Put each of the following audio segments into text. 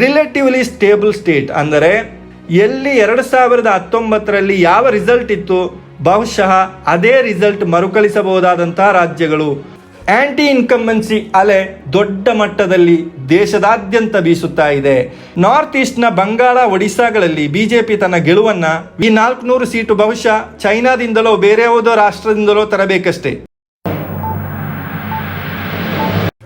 Relatively stable state ಅಂದರೆ ಎಲ್ಲಿ ಎರಡು ಸಾವಿರದ ಹತ್ತೊಂಬತ್ತರಲ್ಲಿ ಯಾವ ರಿಸಲ್ಟ್ ಇತ್ತು, ಬಹುಶಃ ಅದೇ ರಿಸಲ್ಟ್ ಮರುಕಳಿಸಬಹುದಾದಂತಹ ರಾಜ್ಯಗಳು. ಆಂಟಿ ಇನ್ಕಂಬೆನ್ಸಿ ಅಲೆ ದೊಡ್ಡ ಮಟ್ಟದಲ್ಲಿ ದೇಶದಾದ್ಯಂತ ಬೀಸುತ್ತಾ ಇದೆ. ನಾರ್ತ್ ಈಸ್ಟ್ನ ಬಂಗಾಳ ಒಡಿಶಾಗಳಲ್ಲಿ ಬಿಜೆಪಿ ತನ್ನ ಗೆಲುವನ್ನ ಈ ನಾಲ್ಕುನೂರು ಸೀಟು ಬಹುಶಃ ಚೈನಾದಿಂದಲೋ ಬೇರೆ ಯಾವುದೋ ರಾಷ್ಟ್ರದಿಂದಲೋ ತರಬೇಕಷ್ಟೇ.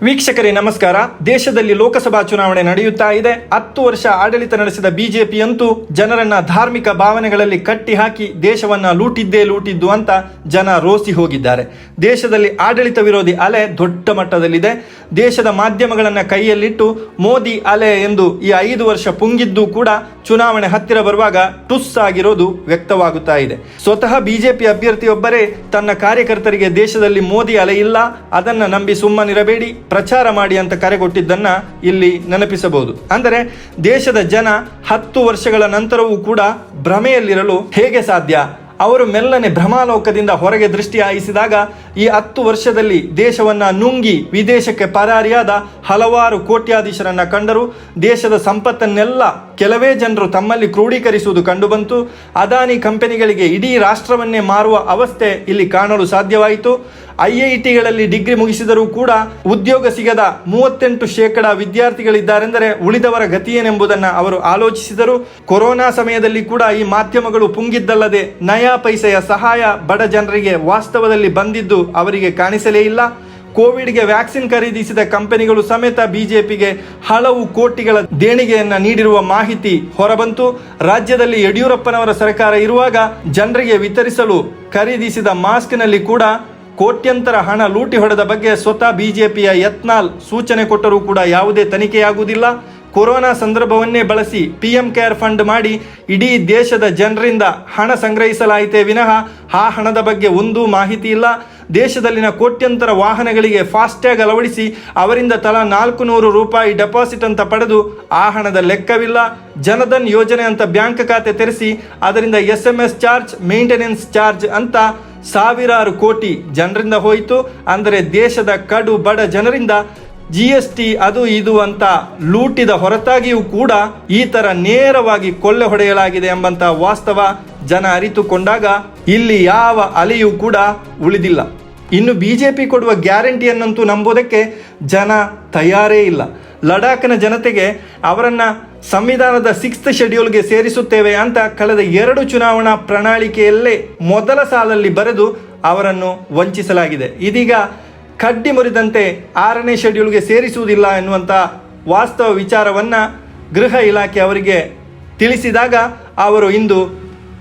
ವೀಕ್ಷಕರೇ, ನಮಸ್ಕಾರ. ದೇಶದಲ್ಲಿ ಲೋಕಸಭಾ ಚುನಾವಣೆ ನಡೆಯುತ್ತಾ ಇದೆ. ಹತ್ತು ವರ್ಷ ಆಡಳಿತ ನಡೆಸಿದ ಬಿಜೆಪಿಯಂತೂ ಜನರನ್ನ ಧಾರ್ಮಿಕ ಭಾವನೆಗಳಲ್ಲಿ ಕಟ್ಟಿ ಹಾಕಿ ದೇಶವನ್ನ ಲೂಟಿದ್ದೇ ಲೂಟಿದ್ದು ಅಂತ ಜನ ರೋಸಿ ಹೋಗಿದ್ದಾರೆ. ದೇಶದಲ್ಲಿ ಆಡಳಿತ ವಿರೋಧಿ ಅಲೆ ದೊಡ್ಡ ಮಟ್ಟದಲ್ಲಿದೆ. ದೇಶದ ಮಾಧ್ಯಮಗಳನ್ನ ಕೈಯಲ್ಲಿಟ್ಟು ಮೋದಿ ಅಲೆ ಎಂದು ಈ ಐದು ವರ್ಷ ಪುಂಗಿದ್ದು ಕೂಡ ಚುನಾವಣೆ ಹತ್ತಿರ ಬರುವಾಗ ಟುಸ್ ಆಗಿರೋದು ವ್ಯಕ್ತವಾಗುತ್ತಾ ಇದೆ. ಸ್ವತಃ ಬಿಜೆಪಿ ಅಭ್ಯರ್ಥಿಯೊಬ್ಬರೇ ತನ್ನ ಕಾರ್ಯಕರ್ತರಿಗೆ ದೇಶದಲ್ಲಿ ಮೋದಿ ಅಲೆ ಇಲ್ಲ. ಅದನ್ನ ನಂಬಿ ಸುಮ್ಮನಿರಬೇಡಿ. ಪ್ರಚಾರ ಮಾಡಿ ಅಂತ ಕರೆ ಕೊಟ್ಟಿದ್ದನ್ನ ಇಲ್ಲಿ ನೆನಪಿಸಬಹುದು. ಅಂದರೆ ದೇಶದ ಜನ ಹತ್ತು ವರ್ಷಗಳ ನಂತರವೂ ಕೂಡ ಭ್ರಮೆಯಲ್ಲಿರಲು ಹೇಗೆ ಸಾಧ್ಯ? ಅವರು ಮೆಲ್ಲನೆ ಭ್ರಮಾಲೋಕದಿಂದ ಹೊರಗೆ ದೃಷ್ಟಿ ಹಾಯಿಸಿದಾಗ ಈ ಹತ್ತು ವರ್ಷದಲ್ಲಿ ದೇಶವನ್ನ ನುಂಗಿ ವಿದೇಶಕ್ಕೆ ಪರಾರಿಯಾದ ಹಲವಾರು ಕೋಟ್ಯಾಧೀಶರನ್ನ ಕಂಡರು. ದೇಶದ ಸಂಪತ್ತನ್ನೆಲ್ಲ ಕೆಲವೇ ಜನರು ತಮ್ಮಲ್ಲಿ ಕ್ರೋಢೀಕರಿಸುವುದು ಕಂಡುಬಂತು. ಅದಾನಿ ಕಂಪನಿಗಳಿಗೆ ಇಡೀ ರಾಷ್ಟ್ರವನ್ನೇ ಮಾರುವ ಅವಸ್ಥೆ ಇಲ್ಲಿ ಕಾಣಲು ಸಾಧ್ಯವಾಯಿತು. ಐ ಐ ಟಿಗಳಲ್ಲಿ ಡಿಗ್ರಿ ಮುಗಿಸಿದರೂ ಕೂಡ ಉದ್ಯೋಗ ಸಿಗದ ಮೂವತ್ತೆಂಟು ಶೇಕಡ ವಿದ್ಯಾರ್ಥಿಗಳಿದ್ದಾರೆಂದರೆ ಉಳಿದವರ ಗತಿಯೇನೆಂಬುದನ್ನು ಅವರು ಆಲೋಚಿಸಿದರು. ಕೊರೋನಾ ಸಮಯದಲ್ಲಿ ಕೂಡ ಈ ಮಾಧ್ಯಮಗಳು ಪುಂಗಿದ್ದಲ್ಲದೆ ನಯಾ ಪೈಸೆಯ ಸಹಾಯ ಬಡ ಜನರಿಗೆ ವಾಸ್ತವದಲ್ಲಿ ಬಂದಿದ್ದು ಅವರಿಗೆ ಕಾಣಿಸಲೇ ಇಲ್ಲ. ಕೋವಿಡ್ಗೆ ವ್ಯಾಕ್ಸಿನ್ ಖರೀದಿಸಿದ ಕಂಪನಿಗಳು ಸಮೇತ ಬಿಜೆಪಿಗೆ ಹಲವು ಕೋಟಿಗಳ ದೇಣಿಗೆಯನ್ನ ನೀಡಿರುವ ಮಾಹಿತಿ ಹೊರಬಂತು. ರಾಜ್ಯದಲ್ಲಿ ಯಡಿಯೂರಪ್ಪನವರ ಸರ್ಕಾರ ಇರುವಾಗ ಜನರಿಗೆ ವಿತರಿಸಲು ಖರೀದಿಸಿದ ಮಾಸ್ಕ್ನಲ್ಲಿ ಕೂಡ ಕೋಟ್ಯಂತರ ಹಣ ಲೂಟಿ ಹೊಡೆದ ಬಗ್ಗೆ ಸ್ವತಃ ಬಿಜೆಪಿಯ ಯತ್ನಾಲ್ ಸೂಚನೆ ಕೊಟ್ಟರೂ ಕೂಡ ಯಾವುದೇ ತನಿಖೆಯಾಗುವುದಿಲ್ಲ. ಕೊರೋನಾ ಸಂದರ್ಭವನ್ನೇ ಬಳಸಿ ಪಿ ಎಂ ಕೇರ್ ಫಂಡ್ ಮಾಡಿ ಇಡೀ ದೇಶದ ಜನರಿಂದ ಹಣ ಸಂಗ್ರಹಿಸಲಾಯಿತೇ ವಿನಃ ಆ ಹಣದ ಬಗ್ಗೆ ಒಂದೂ ಮಾಹಿತಿ ಇಲ್ಲ. ದೇಶದಲ್ಲಿನ ಕೋಟ್ಯಂತರ ವಾಹನಗಳಿಗೆ ಫಾಸ್ಟ್ಯಾಗ್ ಅಳವಡಿಸಿ ಅವರಿಂದ ತಲಾ ನಾಲ್ಕು ನೂರು ರೂಪಾಯಿ ಡೆಪಾಸಿಟ್ ಅಂತ ಪಡೆದು ಆ ಹಣದ ಲೆಕ್ಕವಿಲ್ಲ. ಜನಧನ್ ಯೋಜನೆ ಅಂತ ಬ್ಯಾಂಕ್ ಖಾತೆ ತೆರೆಸಿ ಅದರಿಂದ S M S charge, maintenance charge ಅಂತ ಸಾವಿರಾರು ಕೋಟಿ ಜನರಿಂದ ಹೋಯಿತು. ಅಂದರೆ ದೇಶದ ಕಡು ಬಡ ಜನರಿಂದ ಜಿ ಎಸ್ ಟಿ ಅದು ಇದು ಅಂತ ಲೂಟಿದ ಹೊರತಾಗಿಯೂ ಕೂಡ ಈ ಥರ ನೇರವಾಗಿ ಕೊಳ್ಳೆ ಹೊಡೆಯಲಾಗಿದೆ ಎಂಬಂತ ವಾಸ್ತವ ಜನ ಅರಿತುಕೊಂಡಾಗ ಇಲ್ಲಿ ಯಾವ ಅಲೆಯೂ ಕೂಡ ಉಳಿದಿಲ್ಲ. ಇನ್ನು ಬಿಜೆಪಿ ಕೊಡುವ ಗ್ಯಾರಂಟಿಯನ್ನಂತೂ ನಂಬೋದಕ್ಕೆ ಜನ ತಯಾರೇ ಇಲ್ಲ. ಲಡಾಖ್ನ ಜನತೆಗೆ ಅವರನ್ನ ಸಂವಿಧಾನದ ಸಿಕ್ಸ್ತ್ ಶೆಡ್ಯೂಲ್ಗೆ ಸೇರಿಸುತ್ತೇವೆ ಅಂತ ಕಳೆದ ಎರಡು ಚುನಾವಣಾ ಪ್ರಣಾಳಿಕೆಯಲ್ಲೇ ಮೊದಲ ಸಾಲಲ್ಲಿ ಬರೆದು ಅವರನ್ನು ವಂಚಿಸಲಾಗಿದೆ. ಇದೀಗ ಕಡ್ಡಿ ಮುರಿದಂತೆ ಆರನೇ ಶೆಡ್ಯೂಲ್ಗೆ ಸೇರಿಸುವುದಿಲ್ಲ ಎನ್ನುವಂಥ ವಾಸ್ತವ ವಿಚಾರವನ್ನು ಗೃಹ ಇಲಾಖೆ ಅವರಿಗೆ ತಿಳಿಸಿದಾಗ ಅವರು ಇಂದು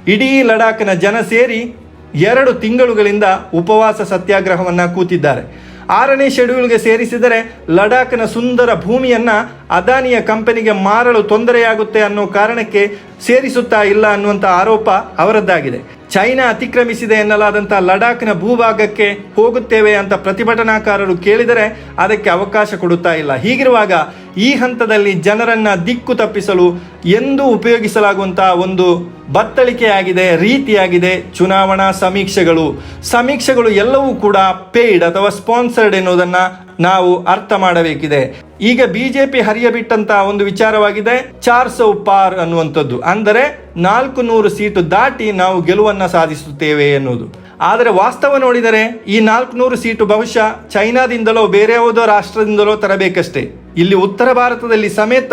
ಇಡೀ ಲಡಾಖ್ನ ಜನ ಸೇರಿ ಎರಡು ತಿಂಗಳುಗಳಿಂದ ಉಪವಾಸ ಸತ್ಯಾಗ್ರಹವನ್ನು ಕೂತಿದ್ದಾರೆ. ಆರನೇ ಶೆಡ್ಯೂಲ್ಗೆ ಸೇರಿಸಿದರೆ ಲಡಾಖ್ನ ಸುಂದರ ಭೂಮಿಯನ್ನು ಅದಾನಿಯ ಕಂಪನಿಗೆ ಮಾರಲು ತೊಂದರೆಯಾಗುತ್ತೆ ಅನ್ನೋ ಕಾರಣಕ್ಕೆ ಸೇರಿಸುತ್ತಾ ಇಲ್ಲ ಅನ್ನುವಂಥ ಆರೋಪ ಅವರದ್ದಾಗಿದೆ. ಚೈನಾ ಅತಿಕ್ರಮಿಸಿದೆ ಎನ್ನಲಾದಂಥ ಲಡಾಖ್ನ ಭೂಭಾಗಕ್ಕೆ ಹೋಗುತ್ತೇವೆ ಅಂತ ಪ್ರತಿಭಟನಾಕಾರರು ಕೇಳಿದರೆ ಅದಕ್ಕೆ ಅವಕಾಶ ಕೊಡುತ್ತಾ ಇಲ್ಲ. ಹೀಗಿರುವಾಗ ಈ ಹಂತದಲ್ಲಿ ಜನರನ್ನು ದಿಕ್ಕು ತಪ್ಪಿಸಲು ಎಂದು ಉಪಯೋಗಿಸಲಾಗುವಂತಹ ಒಂದು ಬತ್ತಳಿಕೆಯಾಗಿದೆ, ರೀತಿಯಾಗಿದೆ ಚುನಾವಣಾ ಸಮೀಕ್ಷೆಗಳು. ಸಮೀಕ್ಷೆಗಳು ಎಲ್ಲವೂ ಕೂಡ ಪೇಯ್ಡ್ ಅಥವಾ ಸ್ಪಾನ್ಸರ್ಡ್ ಎನ್ನುವುದನ್ನ ನಾವು ಅರ್ಥ ಮಾಡಬೇಕಿದೆ. ಈಗ ಬಿಜೆಪಿ ಹರಿಯಬಿಟ್ಟಂತ ಒಂದು ವಿಚಾರವಾಗಿದೆ, ಚಾರ್ ಸೌ ಪಾರ್ ಅನ್ನುವಂಥದ್ದು. ಅಂದರೆ ನಾಲ್ಕು ನೂರು ಸೀಟು ದಾಟಿ ನಾವು ಗೆಲುವನ್ನ ಸಾಧಿಸುತ್ತೇವೆ ಎನ್ನುವುದು ಆದರೆ ವಾಸ್ತವ ನೋಡಿದರೆ ಈ ನಾಲ್ಕುನೂರು ಸೀಟು ಬಹುಶಃ ಚೈನಾದಿಂದಲೋ ಬೇರೆ ಯಾವುದೋ ರಾಷ್ಟ್ರದಿಂದಲೋ ತರಬೇಕಷ್ಟೇ. ಇಲ್ಲಿ ಉತ್ತರ ಭಾರತದಲ್ಲಿ ಸಮೇತ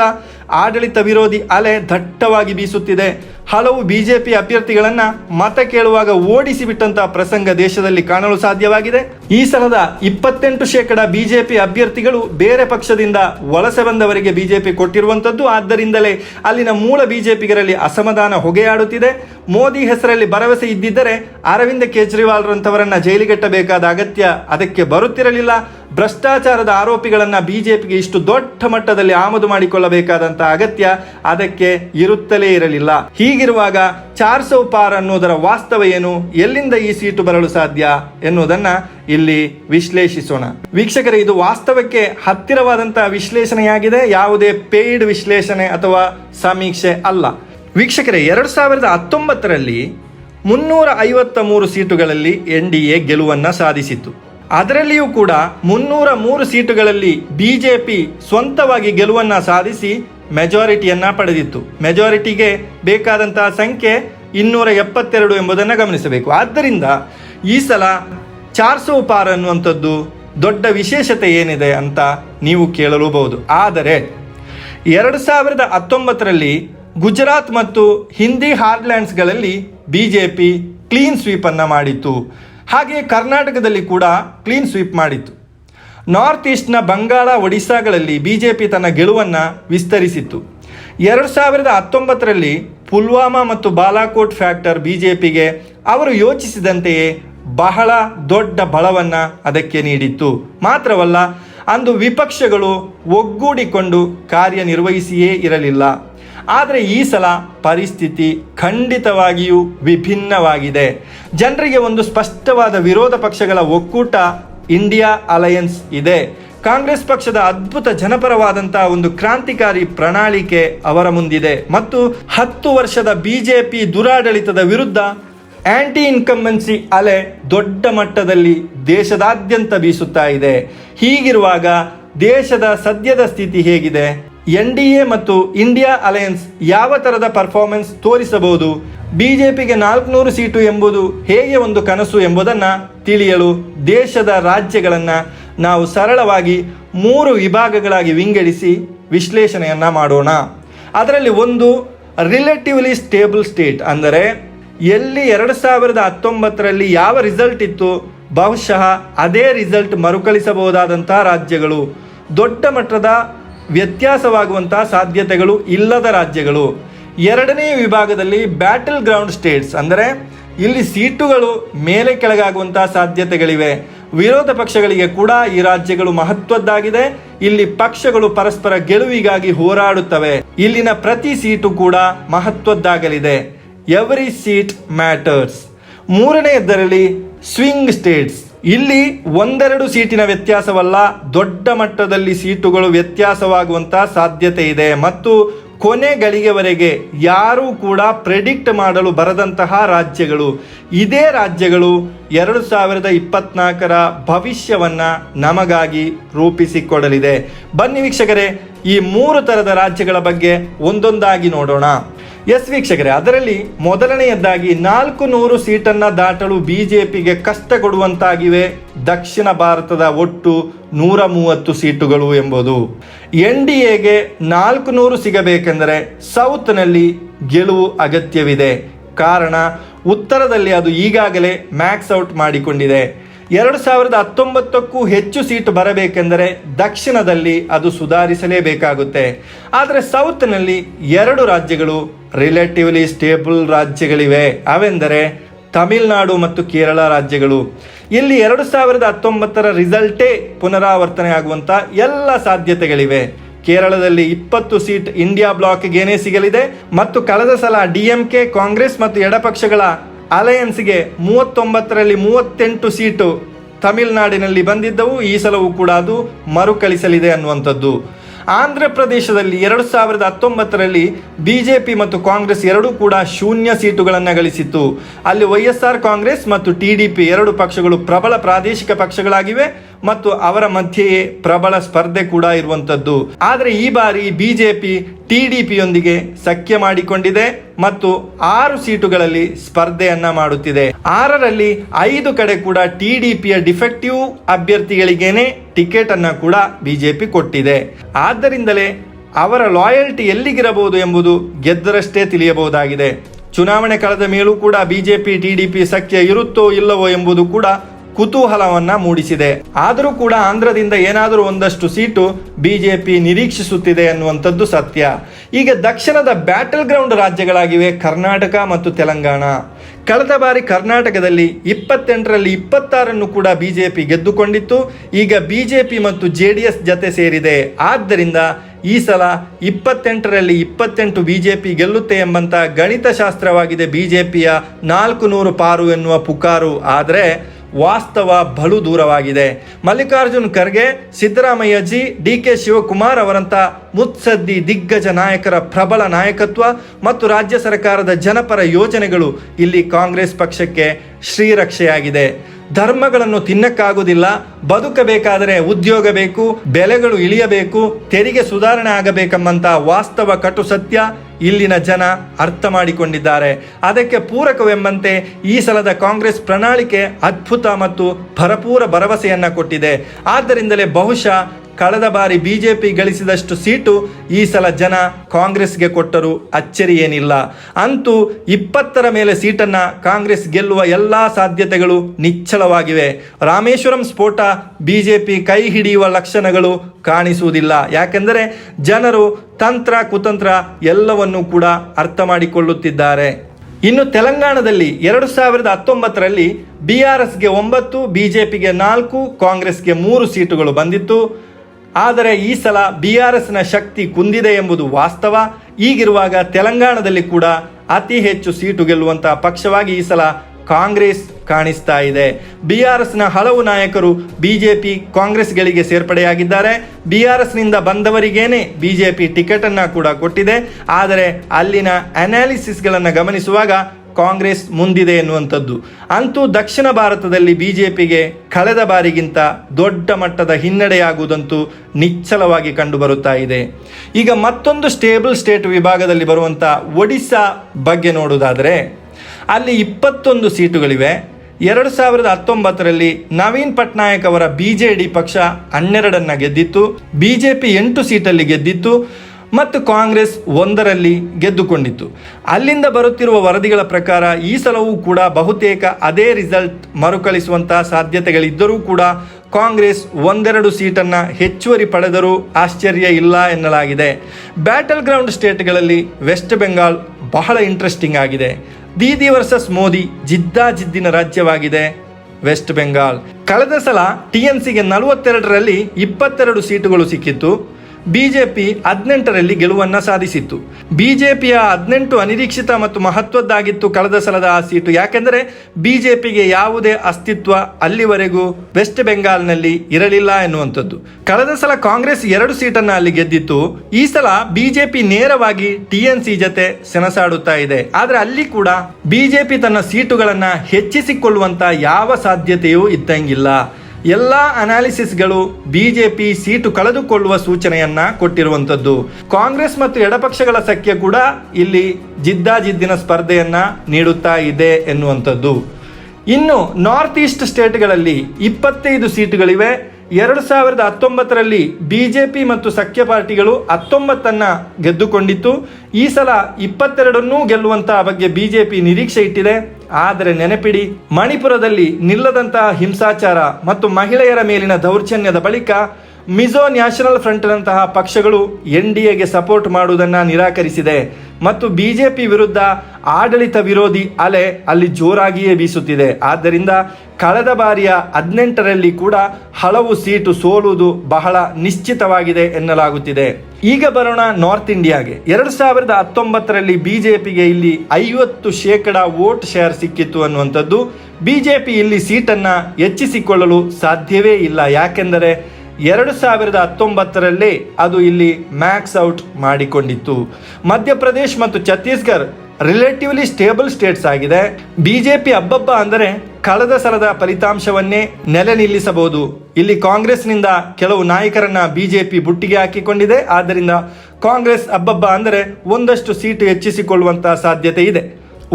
ಆಡಳಿತ ವಿರೋಧಿ ಅಲೆ ದಟ್ಟವಾಗಿ ಬೀಸುತ್ತಿದೆ. ಹಲವು ಬಿಜೆಪಿ ಅಭ್ಯರ್ಥಿಗಳನ್ನ ಮತ ಕೇಳುವಾಗ ಓಡಿಸಿ ಬಿಟ್ಟಂತಹ ಪ್ರಸಂಗ ದೇಶದಲ್ಲಿ ಕಾಣಲು ಸಾಧ್ಯವಾಗಿದೆ. ಈ ಸಲದ ಇಪ್ಪತ್ತೆಂಟು ಶೇಕಡ ಬಿಜೆಪಿ ಅಭ್ಯರ್ಥಿಗಳು ಬೇರೆ ಪಕ್ಷದಿಂದ ವಲಸೆ ಬಂದವರಿಗೆ ಬಿಜೆಪಿ ಕೊಟ್ಟಿರುವಂತದ್ದು ಆದ್ದರಿಂದಲೇ ಅಲ್ಲಿನ ಮೂಲ ಬಿಜೆಪಿಗರಲ್ಲಿ ಅಸಮಾಧಾನ ಹೊಗೆಯಾಡುತ್ತಿದೆ. ಮೋದಿ ಹೆಸರಲ್ಲಿ ಭರವಸೆ ಇದ್ದಿದ್ದರೆ ಅರವಿಂದ ಕೇಜ್ರಿವಾಲ್ರಂಥವರನ್ನ ಜೈಲಿಗಟ್ಟಬೇಕಾದ ಅಗತ್ಯ ಅದಕ್ಕೆ ಬರುತ್ತಿರಲಿಲ್ಲ. ಭ್ರಷ್ಟಾಚಾರದ ಆರೋಪಿಗಳನ್ನು ಬಿಜೆಪಿಗೆ ಇಷ್ಟು ದೊಡ್ಡ ಮಟ್ಟದಲ್ಲಿ ಆಮದು ಮಾಡಿಕೊಳ್ಳಬೇಕಾದಂತಹ ಅಗತ್ಯ ಅದಕ್ಕೆ ಇರುತ್ತಲೇ ಇರಲಿಲ್ಲ. ಹೀಗಿರುವಾಗ ಚಾರ್ ಸೌ ಪಾರ್ ಅನ್ನೋದರ ವಾಸ್ತವ ಏನು? ಎಲ್ಲಿಂದ ಈ ಸೀಟು ಬರಲು ಸಾಧ್ಯ ಎನ್ನುವುದನ್ನ ಇಲ್ಲಿ ವಿಶ್ಲೇಷಿಸೋಣ. ವೀಕ್ಷಕರೇ, ಇದು ವಾಸ್ತವಕ್ಕೆ ಹತ್ತಿರವಾದಂತಹ ವಿಶ್ಲೇಷಣೆಯಾಗಿದೆ, ಯಾವುದೇ ಪೇಯ್ಡ್ ವಿಶ್ಲೇಷಣೆ ಅಥವಾ ಸಮೀಕ್ಷೆ ಅಲ್ಲ. ವೀಕ್ಷಕರೇ, ಎರಡು ಸಾವಿರದ ಹತ್ತೊಂಬತ್ತರಲ್ಲಿ ಮುನ್ನೂರ ಐವತ್ತ ಮೂರು ಸೀಟುಗಳಲ್ಲಿ ಎನ್ ಡಿ ಎ ಗೆಲುವನ್ನು ಸಾಧಿಸಿತ್ತು. ಅದರಲ್ಲಿಯೂ ಕೂಡ ಮುನ್ನೂರ ಮೂರು ಸೀಟುಗಳಲ್ಲಿ ಬಿಜೆಪಿ ಸ್ವಂತವಾಗಿ ಗೆಲುವನ್ನು ಸಾಧಿಸಿ ಮೆಜಾರಿಟಿಯನ್ನ ಪಡೆದಿತ್ತು. ಮೆಜಾರಿಟಿಗೆ ಬೇಕಾದಂತಹ ಸಂಖ್ಯೆ ಇನ್ನೂರ ಎಪ್ಪತ್ತೆರಡು ಎಂಬುದನ್ನು ಗಮನಿಸಬೇಕು. ಆದ್ದರಿಂದ ಈ ಸಲ ಚಾರ್ಸೋ ಪಾರ್ ಅನ್ನುವಂಥದ್ದು ದೊಡ್ಡ ವಿಶೇಷತೆ ಏನಿದೆ ಅಂತ ನೀವು ಕೇಳಲೂಬಹುದು. ಆದರೆ ಎರಡು ಸಾವಿರದ ಹತ್ತೊಂಬತ್ತರಲ್ಲಿ ಗುಜರಾತ್ ಮತ್ತು ಹಿಂದಿ ಹಾರ್ಡ್ಲ್ಯಾಂಡ್ಸ್ಗಳಲ್ಲಿ ಬಿ ಜೆ ಪಿ ಕ್ಲೀನ್ ಸ್ವೀಪನ್ನು ಮಾಡಿತ್ತು. ಹಾಗೆಯೇ ಕರ್ನಾಟಕದಲ್ಲಿ ಕೂಡ ಕ್ಲೀನ್ ಸ್ವೀಪ್ ಮಾಡಿತ್ತು. ನಾರ್ತ್ ಈಸ್ಟ್ನ ಬಂಗಾಳ ಒಡಿಶಾಗಳಲ್ಲಿ ಬಿ ಜೆ ಪಿ ತನ್ನ ಗೆಲುವನ್ನು ವಿಸ್ತರಿಸಿತ್ತು. ಎರಡು ಸಾವಿರದ ಹತ್ತೊಂಬತ್ತರಲ್ಲಿ ಪುಲ್ವಾಮಾ ಮತ್ತು ಬಾಲಾಕೋಟ್ ಫ್ಯಾಕ್ಟರ್ ಬಿ ಜೆ ಪಿಗೆ ಅವರು ಯೋಚಿಸಿದಂತೆಯೇ ಬಹಳ ದೊಡ್ಡ ಬಲವನ್ನು ಅದಕ್ಕೆ ನೀಡಿತ್ತು. ಮಾತ್ರವಲ್ಲ, ಅಂದು ವಿಪಕ್ಷಗಳು ಒಗ್ಗೂಡಿಕೊಂಡು ಕಾರ್ಯನಿರ್ವಹಿಸಿಯೇ ಇರಲಿಲ್ಲ. ಆದರೆ ಈ ಸಲ ಪರಿಸ್ಥಿತಿ ಖಂಡಿತವಾಗಿಯೂ ವಿಭಿನ್ನವಾಗಿದೆ. ಜನರಿಗೆ ಒಂದು ಸ್ಪಷ್ಟವಾದ ವಿರೋಧ ಪಕ್ಷಗಳ ಒಕ್ಕೂಟ ಇಂಡಿಯಾ ಅಲಯನ್ಸ್ ಇದೆ. ಕಾಂಗ್ರೆಸ್ ಪಕ್ಷದ ಅದ್ಭುತ ಜನಪರವಾದಂತಹ ಒಂದು ಕ್ರಾಂತಿಕಾರಿ ಪ್ರಣಾಳಿಕೆ ಅವರ ಮುಂದಿದೆ. ಮತ್ತು ಹತ್ತು ವರ್ಷದ ಬಿಜೆಪಿ ದುರಾಡಳಿತದ ವಿರುದ್ಧ ಆಂಟಿ ಇನ್ಕಂಬೆನ್ಸಿ ಅಲೆ ದೊಡ್ಡ ಮಟ್ಟದಲ್ಲಿ ದೇಶದಾದ್ಯಂತ ಬೀಸುತ್ತಾ ಇದೆ. ಹೀಗಿರುವಾಗ ದೇಶದ ಸದ್ಯದ ಸ್ಥಿತಿ ಹೇಗಿದೆ? ಎನ್ ಡಿ ಎ ಮತ್ತು ಇಂಡಿಯಾ ಅಲಯನ್ಸ್ ಯಾವ ಥರದ ಪರ್ಫಾರ್ಮೆನ್ಸ್ ತೋರಿಸಬಹುದು? ಬಿಜೆಪಿಗೆ ನಾಲ್ಕುನೂರು ಸೀಟು ಎಂಬುದು ಹೇಗೆ ಒಂದು ಕನಸು ಎಂಬುದನ್ನು ತಿಳಿಯಲು ದೇಶದ ರಾಜ್ಯಗಳನ್ನು ನಾವು ಸರಳವಾಗಿ ಮೂರು ವಿಭಾಗಗಳಾಗಿ ವಿಂಗಡಿಸಿ ವಿಶ್ಲೇಷಣೆಯನ್ನು ಮಾಡೋಣ. ಅದರಲ್ಲಿ ಒಂದು ರಿಲೇಟಿವ್ಲಿ ಸ್ಟೇಬಲ್ ಸ್ಟೇಟ್ ಅಂದರೆ ಎಲ್ಲಿ ಎರಡು ಸಾವಿರದ ಹತ್ತೊಂಬತ್ತರಲ್ಲಿ ಯಾವ ರಿಸಲ್ಟ್ ಇತ್ತು, ಬಹುಶಃ ಅದೇ ರಿಸಲ್ಟ್ ಮರುಕಳಿಸಬಹುದಾದಂಥ ರಾಜ್ಯಗಳು. ದೊಡ್ಡ ಮಟ್ಟದ ವ್ಯತ್ಯಾಸವಾಗುವಂತಹ ಸಾಧ್ಯತೆಗಳು ಇಲ್ಲದ ರಾಜ್ಯಗಳು. ಎರಡನೇ ವಿಭಾಗದಲ್ಲಿ ಬ್ಯಾಟಲ್ ಗ್ರೌಂಡ್ ಸ್ಟೇಟ್ಸ್ ಅಂದರೆ ಇಲ್ಲಿ ಸೀಟುಗಳು ಮೇಲೆ ಕೆಳಗಾಗುವಂತಹ ಸಾಧ್ಯತೆಗಳಿವೆ. ವಿರೋಧ ಪಕ್ಷಗಳಿಗೆ ಕೂಡ ಈ ರಾಜ್ಯಗಳು ಮಹತ್ವದ್ದಾಗಿದೆ. ಇಲ್ಲಿ ಪಕ್ಷಗಳು ಪರಸ್ಪರ ಗೆಲುವಿಗಾಗಿ ಹೋರಾಡುತ್ತವೆ. ಇಲ್ಲಿನ ಪ್ರತಿ ಸೀಟು ಕೂಡ ಮಹತ್ವದ್ದಾಗಲಿದೆ. ಎವ್ರಿ ಸೀಟ್ ಮ್ಯಾಟರ್ಸ್ ಮೂರನೆಯದರಲ್ಲಿ ಸ್ವಿಂಗ್ ಸ್ಟೇಟ್ಸ್ ಇಲ್ಲಿ ಒಂದೆರಡು ಸೀಟಿನ ವ್ಯತ್ಯಾಸವಲ್ಲ, ದೊಡ್ಡ ಮಟ್ಟದಲ್ಲಿ ಸೀಟುಗಳು ವ್ಯತ್ಯಾಸವಾಗುವಂತಹ ಸಾಧ್ಯತೆ ಇದೆ. ಮತ್ತು ಕೊನೆ ಗಳಿಗೆವರೆಗೆ ಯಾರೂ ಕೂಡ ಪ್ರೆಡಿಕ್ಟ್ ಮಾಡಲು ಬರದಂತಹ ರಾಜ್ಯಗಳು. ಇದೇ ರಾಜ್ಯಗಳು ಎರಡು ಸಾವಿರದ ಇಪ್ಪತ್ನಾಲ್ಕರ ಭವಿಷ್ಯವನ್ನ ನಮಗಾಗಿ ರೂಪಿಸಿಕೊಡಲಿದೆ. ಬನ್ನಿ ವೀಕ್ಷಕರೇ, ಈ ಮೂರು ಥರದ ರಾಜ್ಯಗಳ ಬಗ್ಗೆ ಒಂದೊಂದಾಗಿ ನೋಡೋಣ. ಎಸ್ ವೀಕ್ಷಕರೇ, ಅದರಲ್ಲಿ ಮೊದಲನೆಯದ್ದಾಗಿ ನಾಲ್ಕು ನೂರು ಸೀಟನ್ನು ದಾಟಲು ಬಿಜೆಪಿಗೆ ಕಷ್ಟ ಕೊಡುವಂತಾಗಿವೆ. ದಕ್ಷಿಣ ಭಾರತದ ಒಟ್ಟು ನೂರ ಮೂವತ್ತು ಸೀಟುಗಳು ಎಂಬುದು. ಎನ್ ಡಿ ಎಗೆ ನಾಲ್ಕು ನೂರು ಸಿಗಬೇಕೆಂದರೆ ಸೌತ್ನಲ್ಲಿ ಗೆಲುವು ಅಗತ್ಯವಿದೆ. ಕಾರಣ, ಉತ್ತರದಲ್ಲಿ ಅದು ಈಗಾಗಲೇ ಮ್ಯಾಕ್ಸ್ ಔಟ್ ಮಾಡಿಕೊಂಡಿದೆ. ಎರಡು ಸಾವಿರದ ಹತ್ತೊಂಬತ್ತಕ್ಕೂ ಹೆಚ್ಚು ಸೀಟು ಬರಬೇಕೆಂದರೆ ದಕ್ಷಿಣದಲ್ಲಿ ಅದು ಸುಧಾರಿಸಲೇಬೇಕಾಗುತ್ತೆ. ಆದರೆ ಸೌತ್ನಲ್ಲಿ ಎರಡು ರಾಜ್ಯಗಳು ರಿಲೇಟಿವ್ಲಿ ಸ್ಟೇಬಲ್ ರಾಜ್ಯಗಳಿವೆ. ಅವೆಂದರೆ ತಮಿಳುನಾಡು ಮತ್ತು ಕೇರಳ ರಾಜ್ಯಗಳು. ಇಲ್ಲಿ ಎರಡು ಸಾವಿರದ ಹತ್ತೊಂಬತ್ತರ ರಿಸಲ್ಟೇ ಪುನರಾವರ್ತನೆ ಆಗುವಂಥ ಎಲ್ಲ ಸಾಧ್ಯತೆಗಳಿವೆ. ಕೇರಳದಲ್ಲಿ ಇಪ್ಪತ್ತು ಸೀಟ್ ಇಂಡಿಯಾ ಬ್ಲಾಕ್ಗೇನೆ ಸಿಗಲಿದೆ ಮತ್ತು ಕಳೆದ ಸಲ ಡಿ ಎಂ ಕೆ, ಕಾಂಗ್ರೆಸ್ ಮತ್ತು ಎಡಪಕ್ಷಗಳ ಅಲಯನ್ಸ್ಗೆ ಮೂವತ್ತೊಂಬತ್ತರಲ್ಲಿ ಮೂವತ್ತೆಂಟು ಸೀಟು ತಮಿಳುನಾಡಿನಲ್ಲಿ ಬಂದಿದ್ದವು. ಈ ಸಲವೂ ಕೂಡ ಅದು ಮರುಕಳಿಸಲಿದೆ ಅನ್ನುವಂಥದ್ದು. ಆಂಧ್ರ ಪ್ರದೇಶದಲ್ಲಿ ಎರಡು ಸಾವಿರದ ಹತ್ತೊಂಬತ್ತರಲ್ಲಿ ಬಿಜೆಪಿ ಮತ್ತು ಕಾಂಗ್ರೆಸ್ ಎರಡೂ ಕೂಡ ಶೂನ್ಯ ಸೀಟುಗಳನ್ನು ಗಳಿಸಿತ್ತು. ಅಲ್ಲಿ ವೈ ಎಸ್ ಆರ್ ಕಾಂಗ್ರೆಸ್ ಮತ್ತು ಟಿ ಡಿ ಪಿ ಎರಡು ಪಕ್ಷಗಳು ಪ್ರಬಲ ಪ್ರಾದೇಶಿಕ ಪಕ್ಷಗಳಾಗಿವೆ. ಮತ್ತು ಅವರ ಮಧ್ಯೆಯೇ ಪ್ರಬಲ ಸ್ಪರ್ಧೆ ಕೂಡ ಇರುವಂಥದ್ದು. ಆದರೆ ಈ ಬಾರಿ ಬಿಜೆಪಿ ಟಿಡಿಪಿಯೊಂದಿಗೆ ಸಖ್ಯ ಮಾಡಿಕೊಂಡಿದೆ ಮತ್ತು ಆರು ಸೀಟುಗಳಲ್ಲಿ ಸ್ಪರ್ಧೆಯನ್ನ ಮಾಡುತ್ತಿದೆ. ಆರರಲ್ಲಿ ಐದು ಕಡೆ ಕೂಡ ಟಿಡಿಪಿಯ ಡಿಫೆಕ್ಟಿವ್ ಅಭ್ಯರ್ಥಿಗಳಿಗೇನೆ ಟಿಕೆಟ್ ಅನ್ನ ಕೂಡ ಬಿಜೆಪಿ ಕೊಟ್ಟಿದೆ. ಆದ್ದರಿಂದಲೇ ಅವರ ಲಾಯಲ್ಟಿ ಎಲ್ಲಿಗಿರಬಹುದು ಎಂಬುದು ಗೆದ್ದರಷ್ಟೇ ತಿಳಿಯಬಹುದಾಗಿದೆ. ಚುನಾವಣೆ ಕಳೆದ ಮೇಲೂ ಕೂಡ ಬಿಜೆಪಿ ಟಿಡಿಪಿ ಸಖ್ಯ ಇರುತ್ತೋ ಇಲ್ಲವೋ ಎಂಬುದು ಕೂಡ ಕುತೂಹಲವನ್ನ ಮೂಡಿಸಿದೆ. ಆದರೂ ಕೂಡ ಆಂಧ್ರದಿಂದ ಏನಾದರೂ ಒಂದಷ್ಟು ಸೀಟು ಬಿಜೆಪಿ ನಿರೀಕ್ಷಿಸುತ್ತಿದೆ ಅನ್ನುವಂಥದ್ದು ಸತ್ಯ. ಈಗ ದಕ್ಷಿಣದ ಬ್ಯಾಟಲ್ ಗ್ರೌಂಡ್ ರಾಜ್ಯಗಳಾಗಿವೆ ಕರ್ನಾಟಕ ಮತ್ತು ತೆಲಂಗಾಣ. ಕಳೆದ ಬಾರಿ ಕರ್ನಾಟಕದಲ್ಲಿ ಇಪ್ಪತ್ತೆಂಟರಲ್ಲಿ ಇಪ್ಪತ್ತಾರನ್ನು ಕೂಡ ಬಿಜೆಪಿ ಗೆದ್ದುಕೊಂಡಿತ್ತು. ಈಗ ಬಿಜೆಪಿ ಮತ್ತು ಜೆ ಡಿ ಎಸ್ ಜತೆ ಸೇರಿದೆ. ಆದ್ದರಿಂದ ಈ ಸಲ ಇಪ್ಪತ್ತೆಂಟರಲ್ಲಿ ಇಪ್ಪತ್ತೆಂಟು ಬಿಜೆಪಿ ಗೆಲ್ಲುತ್ತೆ ಎಂಬಂಥ ಗಣಿತಶಾಸ್ತ್ರವಾಗಿದೆ ಬಿಜೆಪಿಯ ನಾಲ್ಕು ನೂರು ಪಾರು ಎನ್ನುವ ಪುಕಾರು. ಆದರೆ ವಾಸ್ತವ ಬಲು ದೂರವಾಗಿದೆ. ಮಲ್ಲಿಕಾರ್ಜುನ್ ಖರ್ಗೆ ಸಿದ್ದರಾಮಯ್ಯಜಿ ಡಿ ಕೆ ಶಿವಕುಮಾರ್ ಅವರಂಥ ಮುತ್ಸದ್ದಿ ದಿಗ್ಗಜ ನಾಯಕರ ಪ್ರಬಲ ನಾಯಕತ್ವ ಮತ್ತು ರಾಜ್ಯ ಸರ್ಕಾರದ ಜನಪರ ಯೋಜನೆಗಳು ಇಲ್ಲಿ ಕಾಂಗ್ರೆಸ್ ಪಕ್ಷಕ್ಕೆ ಶ್ರೀರಕ್ಷೆಯಾಗಿದೆ. ಧರ್ಮಗಳನ್ನು ತಿನ್ನಕ್ಕಾಗುವುದಿಲ್ಲ, ಬದುಕಬೇಕಾದರೆ ಉದ್ಯೋಗ ಬೇಕು, ಬೆಲೆಗಳು ಇಳಿಯಬೇಕು, ತೆರಿಗೆ ಸುಧಾರಣೆ ಆಗಬೇಕೆಂಬಂಥ ವಾಸ್ತವ ಕಟು ಸತ್ಯ ಇಲ್ಲಿನ ಜನ ಅರ್ಥ ಮಾಡಿಕೊಂಡಿದ್ದಾರೆ. ಅದಕ್ಕೆ ಪೂರಕವೆಂಬಂತೆ ಈ ಸಲದ ಕಾಂಗ್ರೆಸ್ ಪ್ರಣಾಳಿಕೆ ಅದ್ಭುತ ಮತ್ತು ಭರಪೂರ ಭರವಸೆಯನ್ನು ಕೊಟ್ಟಿದೆ. ಆದ್ದರಿಂದಲೇ ಬಹುಶಃ ಕಳೆದ ಬಾರಿ ಬಿಜೆಪಿ ಗಳಿಸಿದಷ್ಟು ಸೀಟು ಈ ಸಲ ಜನ ಕಾಂಗ್ರೆಸ್ಗೆ ಕೊಟ್ಟರು ಅಚ್ಚರಿ ಏನಿಲ್ಲ. ಅಂತೂ ಇಪ್ಪತ್ತರ ಮೇಲೆ ಸೀಟನ್ನ ಕಾಂಗ್ರೆಸ್ ಗೆಲ್ಲುವ ಎಲ್ಲಾ ಸಾಧ್ಯತೆಗಳು ನಿಚ್ಚಳವಾಗಿವೆ. ರಾಮೇಶ್ವರಂ ಸ್ಫೋಟ ಬಿಜೆಪಿ ಕೈ ಹಿಡಿಯುವ ಲಕ್ಷಣಗಳು ಕಾಣಿಸುವುದಿಲ್ಲ. ಯಾಕೆಂದರೆ ಜನರು ತಂತ್ರ ಕುತಂತ್ರ ಎಲ್ಲವನ್ನೂ ಕೂಡ ಅರ್ಥ ಮಾಡಿಕೊಳ್ಳುತ್ತಿದ್ದಾರೆ. ಇನ್ನು ತೆಲಂಗಾಣದಲ್ಲಿ ಎರಡು ಸಾವಿರದ ಹತ್ತೊಂಬತ್ತರಲ್ಲಿ ಬಿ ಆರ್ ಎಸ್ಗೆ ಒಂಬತ್ತು, ಬಿಜೆಪಿಗೆ ನಾಲ್ಕು, ಕಾಂಗ್ರೆಸ್ಗೆ ಮೂರು ಸೀಟುಗಳು ಬಂದಿತ್ತು. ಆದರೆ ಈ ಸಲ ಬಿ ಆರ್ ಎಸ್ನ ಶಕ್ತಿ ಕುಂದಿದೆ ಎಂಬುದು ವಾಸ್ತವ. ಈಗಿರುವಾಗ ತೆಲಂಗಾಣದಲ್ಲಿ ಕೂಡ ಅತಿ ಹೆಚ್ಚು ಸೀಟು ಗೆಲ್ಲುವಂತಹ ಪಕ್ಷವಾಗಿ ಈ ಸಲ ಕಾಂಗ್ರೆಸ್ ಕಾಣಿಸ್ತಾ ಇದೆ. ಬಿ ಆರ್ ಎಸ್ನ ಹಲವು ನಾಯಕರು ಬಿಜೆಪಿ ಕಾಂಗ್ರೆಸ್ಗಳಿಗೆ ಸೇರ್ಪಡೆಯಾಗಿದ್ದಾರೆ. ಬಿ ಆರ್ ಎಸ್ನಿಂದ ಬಂದವರಿಗೇನೆ ಬಿಜೆಪಿ ಟಿಕೆಟ್ ಅನ್ನ ಕೂಡ ಕೊಟ್ಟಿದೆ. ಆದರೆ ಅಲ್ಲಿನ ಅನಾಲಿಸಿಸ್ಗಳನ್ನು ಗಮನಿಸುವಾಗ ಕಾಂಗ್ರೆಸ್ ಮುಂದಿದೆ ಎನ್ನುವಂಥದ್ದು. ಅಂತೂ ದಕ್ಷಿಣ ಭಾರತದಲ್ಲಿ ಬಿಜೆಪಿಗೆ ಕಳೆದ ಬಾರಿಗಿಂತ ದೊಡ್ಡ ಮಟ್ಟದ ಹಿನ್ನಡೆಯಾಗುವುದಂತೂ ನಿಚ್ಚಲವಾಗಿ ಕಂಡುಬರುತ್ತಾ ಇದೆ. ಈಗ ಮತ್ತೊಂದು ಸ್ಟೇಬಲ್ ಸ್ಟೇಟ್ ವಿಭಾಗದಲ್ಲಿ ಬರುವಂಥ ಒಡಿಸ್ಸಾ ಬಗ್ಗೆ ನೋಡುವುದಾದರೆ, ಅಲ್ಲಿ ಇಪ್ಪತ್ತೊಂದು ಸೀಟುಗಳಿವೆ. ಎರಡು ಸಾವಿರದ ಹತ್ತೊಂಬತ್ತರಲ್ಲಿ ನವೀನ್ ಪಟ್ನಾಯಕ್ ಅವರ ಬಿಜೆಡಿ ಪಕ್ಷ ಹನ್ನೆರಡನ್ನ ಗೆದ್ದಿತ್ತು. ಬಿಜೆಪಿ ಎಂಟು ಸೀಟಲ್ಲಿ ಗೆದ್ದಿತ್ತು. ಮತ್ತು ಕಾಂಗ್ರೆಸ್ ಒಂದರಲ್ಲಿ ಗೆದ್ದುಕೊಂಡಿತ್ತು ಅಲ್ಲಿಂದ ಬರುತ್ತಿರುವ ವರದಿಗಳ ಪ್ರಕಾರ ಈ ಸಲವೂ ಕೂಡ ಬಹುತೇಕ ಅದೇ ರಿಸಲ್ಟ್ ಮರುಕಳಿಸುವಂತಹ ಸಾಧ್ಯತೆಗಳಿದ್ದರೂ ಕೂಡ ಕಾಂಗ್ರೆಸ್ ಒಂದೆರಡು ಸೀಟನ್ನು ಹೆಚ್ಚುವರಿ ಪಡೆದರೂ ಆಶ್ಚರ್ಯ ಇಲ್ಲ ಎನ್ನಲಾಗಿದೆ. ಬ್ಯಾಟಲ್ ಗ್ರೌಂಡ್ ಸ್ಟೇಟ್ಗಳಲ್ಲಿ ವೆಸ್ಟ್ ಬೆಂಗಾಲ್ ಬಹಳ ಇಂಟ್ರೆಸ್ಟಿಂಗ್ ಆಗಿದೆ. ದೀದಿ ವರ್ಸಸ್ ಮೋದಿ ಜಿದ್ದಾಜಿದ್ದಿನ ರಾಜ್ಯವಾಗಿದೆ ವೆಸ್ಟ್ ಬೆಂಗಾಲ್. ಕಳೆದ ಸಲ ಟಿ ಎನ್ ಸಿಗೆ ನಲವತ್ತೆರಡರಲ್ಲಿ ಇಪ್ಪತ್ತೆರಡು ಸೀಟುಗಳು ಸಿಕ್ಕಿತ್ತು. ಬಿಜೆಪಿ ಹದಿನೆಂಟರಲ್ಲಿ ಗೆಲುವನ್ನು ಸಾಧಿಸಿತ್ತು. ಬಿಜೆಪಿಯ ಹದಿನೆಂಟು ಅನಿರೀಕ್ಷಿತ ಮತ್ತು ಮಹತ್ವದ್ದಾಗಿತ್ತು ಕಳೆದ ಸಲದ ಆ ಸೀಟು. ಯಾಕೆಂದರೆ ಬಿಜೆಪಿಗೆ ಯಾವುದೇ ಅಸ್ತಿತ್ವ ಅಲ್ಲಿವರೆಗೂ ವೆಸ್ಟ್ ಬೆಂಗಾಲ್ನಲ್ಲಿ ಇರಲಿಲ್ಲ ಎನ್ನುವಂಥದ್ದು. ಕಳೆದ ಸಲ ಕಾಂಗ್ರೆಸ್ ಎರಡು ಸೀಟನ್ನು ಅಲ್ಲಿ ಗೆದ್ದಿತ್ತು. ಈ ಸಲ ಬಿಜೆಪಿ ನೇರವಾಗಿ ಟಿ ಎನ್ ಸಿ ಜೊತೆ ಸೆಣಸಾಡುತ್ತಾ ಇದೆ. ಆದರೆ ಅಲ್ಲಿ ಕೂಡ ಬಿಜೆಪಿ ತನ್ನ ಸೀಟುಗಳನ್ನು ಹೆಚ್ಚಿಸಿಕೊಳ್ಳುವಂತ ಯಾವ ಸಾಧ್ಯತೆಯೂ ಇದ್ದಂಗಿಲ್ಲ. ಎಲ್ಲ ಅನಾಲಿಸಿಸ್ಗಳು ಬಿಜೆಪಿ ಸೀಟು ಕಳೆದುಕೊಳ್ಳುವ ಸೂಚನೆಯನ್ನ ಕೊಟ್ಟಿರುವಂತದ್ದು ಕಾಂಗ್ರೆಸ್ ಮತ್ತು ಎಡಪಕ್ಷಗಳ ಸಖ್ಯ ಕೂಡ ಇಲ್ಲಿ ಜಿದ್ದಾಜಿದ್ದಿನ ಸ್ಪರ್ಧೆಯನ್ನ ನೀಡುತ್ತಾ ಇದೆ ಎನ್ನುವಂಥದ್ದು. ಇನ್ನು ನಾರ್ತ್ ಈಸ್ಟ್ ಸ್ಟೇಟ್ಗಳಲ್ಲಿ ಇಪ್ಪತ್ತೈದು ಸೀಟುಗಳಿವೆ. ಎರಡು ಸಾವಿರದ ಹತ್ತೊಂಬತ್ತರಲ್ಲಿ ಬಿ ಜೆ ಪಿ ಮತ್ತು ಸಖ್ಯ ಪಾರ್ಟಿಗಳು ಹತ್ತೊಂಬತ್ತನ್ನು ಗೆದ್ದುಕೊಂಡಿತ್ತು. ಈ ಸಲ ಇಪ್ಪತ್ತೆರಡನ್ನೂ ಗೆಲ್ಲುವಂತಹ ಬಗ್ಗೆ ಬಿ ಜೆ ಪಿ ನಿರೀಕ್ಷೆ ಇಟ್ಟಿದೆ. ಆದರೆ ನೆನಪಿಡಿ, ಮಣಿಪುರದಲ್ಲಿ ನಿಲ್ಲದಂತಹ ಹಿಂಸಾಚಾರ ಮತ್ತು ಮಹಿಳೆಯರ ಮೇಲಿನ ದೌರ್ಜನ್ಯದ ಬಳಿಕ ಮಿಜೋ ನ್ಯಾಷನಲ್ ಫ್ರಂಟ್ನಂತಹ ಪಕ್ಷಗಳು ಎನ್ ಡಿ ಎಗೆ ಸಪೋರ್ಟ್ ಮಾಡುವುದನ್ನು ನಿರಾಕರಿಸಿದೆ. ಮತ್ತು ಬಿಜೆಪಿ ವಿರುದ್ಧ ಆಡಳಿತ ವಿರೋಧಿ ಅಲೆ ಅಲ್ಲಿ ಜೋರಾಗಿಯೇ ಬೀಸುತ್ತಿದೆ. ಆದ್ದರಿಂದ ಕಳೆದ ಬಾರಿಯ ಹದಿನೆಂಟರಲ್ಲಿ ಕೂಡ ಹಲವು ಸೀಟು ಸೋಲುವುದು ಬಹಳ ನಿಶ್ಚಿತವಾಗಿದೆ ಎನ್ನಲಾಗುತ್ತಿದೆ. ಈಗ ಬರೋಣ ನಾರ್ತ್ ಇಂಡಿಯಾಗೆ. ಎರಡು ಸಾವಿರದ ಹತ್ತೊಂಬತ್ತರಲ್ಲಿ ಬಿಜೆಪಿಗೆ ಇಲ್ಲಿ ಐವತ್ತು ಶೇಕಡ ವೋಟ್ ಶೇರ್ ಸಿಕ್ಕಿತ್ತು ಅನ್ನುವಂಥದ್ದು. ಬಿಜೆಪಿ ಇಲ್ಲಿ ಸೀಟನ್ನ ಹೆಚ್ಚಿಸಿಕೊಳ್ಳಲು ಸಾಧ್ಯವೇ ಇಲ್ಲ. ಯಾಕೆಂದರೆ ಎರಡು ಸಾವಿರದ ಹತ್ತೊಂಬತ್ತರಲ್ಲಿ ಅದು ಇಲ್ಲಿ ಮ್ಯಾಕ್ಸ್ ಔಟ್ ಮಾಡಿಕೊಂಡಿತ್ತು. ಮಧ್ಯಪ್ರದೇಶ್ ಮತ್ತು ಛತ್ತೀಸ್ಗಢ ರಿಲೇಟಿವ್ಲಿ ಸ್ಟೇಬಲ್ ಸ್ಟೇಟ್ಸ್ ಆಗಿದೆ. ಬಿಜೆಪಿ ಹಬ್ಬಬ್ಬ ಅಂದರೆ ಕಳೆದ ಸಲದ ಫಲಿತಾಂಶವನ್ನೇ ನೆಲೆ ನಿಲ್ಲಿಸಬಹುದು. ಇಲ್ಲಿ ಕಾಂಗ್ರೆಸ್ನಿಂದ ಕೆಲವು ನಾಯಕರನ್ನ ಬಿಜೆಪಿ ಬುಟ್ಟಿಗೆ ಹಾಕಿಕೊಂಡಿದೆ. ಆದ್ದರಿಂದ ಕಾಂಗ್ರೆಸ್ ಹಬ್ಬಬ್ಬ ಅಂದರೆ ಒಂದಷ್ಟು ಸೀಟು ಹೆಚ್ಚಿಸಿಕೊಳ್ಳುವಂತಹ ಸಾಧ್ಯತೆ ಇದೆ.